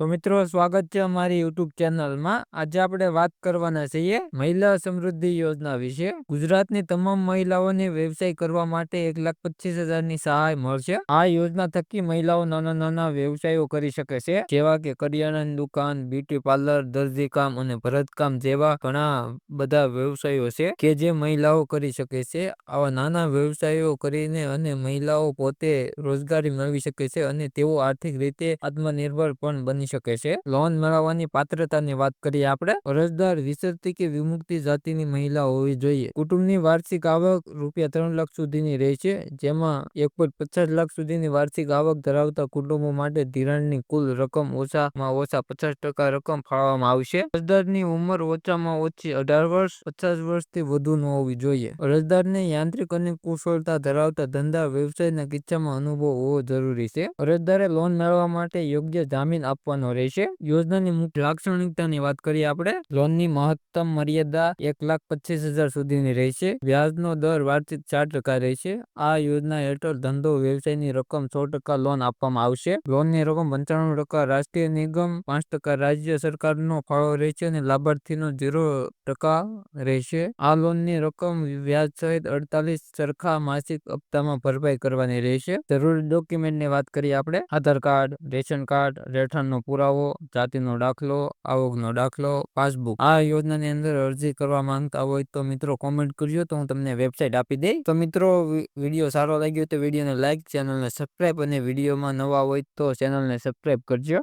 તો મિત્રો, સ્વાગત છે અમારી યુટ્યુબ ચેનલમાં. આજે આપણે વાત કરવાના છીએ મહિલા સમૃદ્ધિ યોજના વિશે. ગુજરાતની તમામ મહિલાઓને વ્યવસાય કરવા માટે એક લાખ પચીસ હજારની સહાય મળશે. આ યોજના થકી મહિલાઓ નાના નાના વ્યવસાયો કરી શકે છે. જેવા કે કરિયાણાની દુકાન, બ્યુટી પાર્લર દરજી કામ અને ભરતકામ જેવા ઘણા બધા વ્યવસાયો છે કે જે મહિલાઓ કરી શકે છે. આવા નાના વ્યવસાયો કરીને અને મહિલાઓ પોતે રોજગારી મેળવી શકે છે અને તેઓ આર્થિક રીતે આત્મનિર્ભર પણ બની શકે છે. લોન મેળવવાની પાત્રતાની વાત કરીએ આપણે, અરજદાર વિસરતી કે વિમુક્તિ જાતિની મહિલા હોવી જોઈએ. કુટુંબની વાર્ષિક આવક રૂપિયા ત્રણ લાખ સુધીની રહે છે, જેમાં એક પોઈન્ટ પચાસ લાખ સુધીની વાર્ષિક આવક ધરાવતા કુટુંબો માટે ધિરાણની કુલ રકમ ઓછામાં ઓછા પચાસ ટકા રકમ ફાળવવામાં આવશે. અરજદારની ઉંમર ઓછામાં ઓછી અઢાર વર્ષ, પચાસ વર્ષથી વધુ ન હોવી જોઈએ. અરજદારને યાંત્રિક અને કુશળતા ધરાવતા ધંધા, વ્યવસાયના કિસ્સામાં અનુભવ હોવો જરૂરી છે. અરજદારે લોન મેળવવા માટે યોગ્ય જામીન આપવાનો રહેશે. યોજનાની મુખ્ય લાક્ષણિકતાની વાત કરીએ આપણે, લોનની મહત્તમ મર્યાદા એક લાખ પચીસ હજાર સુધીની રહેશે. વ્યાજનો દર વાર્ષિક ચાર ટકા રહેશે. આ યોજના હેઠળ ધંધો, વ્યવસાયની રકમ સો ટકા લોન આપવામાં આવશે. લોનની રકમ પંચાણું ટકા રાષ્ટ્રીય નિગમ, પાંચ ટકા રાજ્ય સરકારનો ફાળો રહેશે અને લાભાર્થીનો ઝીરો ટકા રહેશે. આ લોનની રકમ વ્યાજ સહિત અડતાલીસ સરખા માસિક હપ્તામાં ભરપાઈ કરવાની રહેશે. જરૂરી ડોક્યુમેન્ટની વાત કરીએ આપણે, આધાર કાર્ડ, રેશન કાર્ડ, રહેઠાણનો પુરાવો, જાતિનો દાખલો, આવકનો દાખલો, પાસબુક. આ યોજનાની અંદર અરજી કરવા માંગતા હોય તો મિત્રો કોમેન્ટ કરજો તો હું તમને વેબસાઇટ આપી દઈ તો મિત્રો વીડિયો સારો લાગ્યો તો વિડીયોને લાઈક ચેનલને સબસ્ક્રાઈબ અને વિડીયોમાં નવા હોય તો ચેનલને સબસ્ક્રાઈબ કરજો.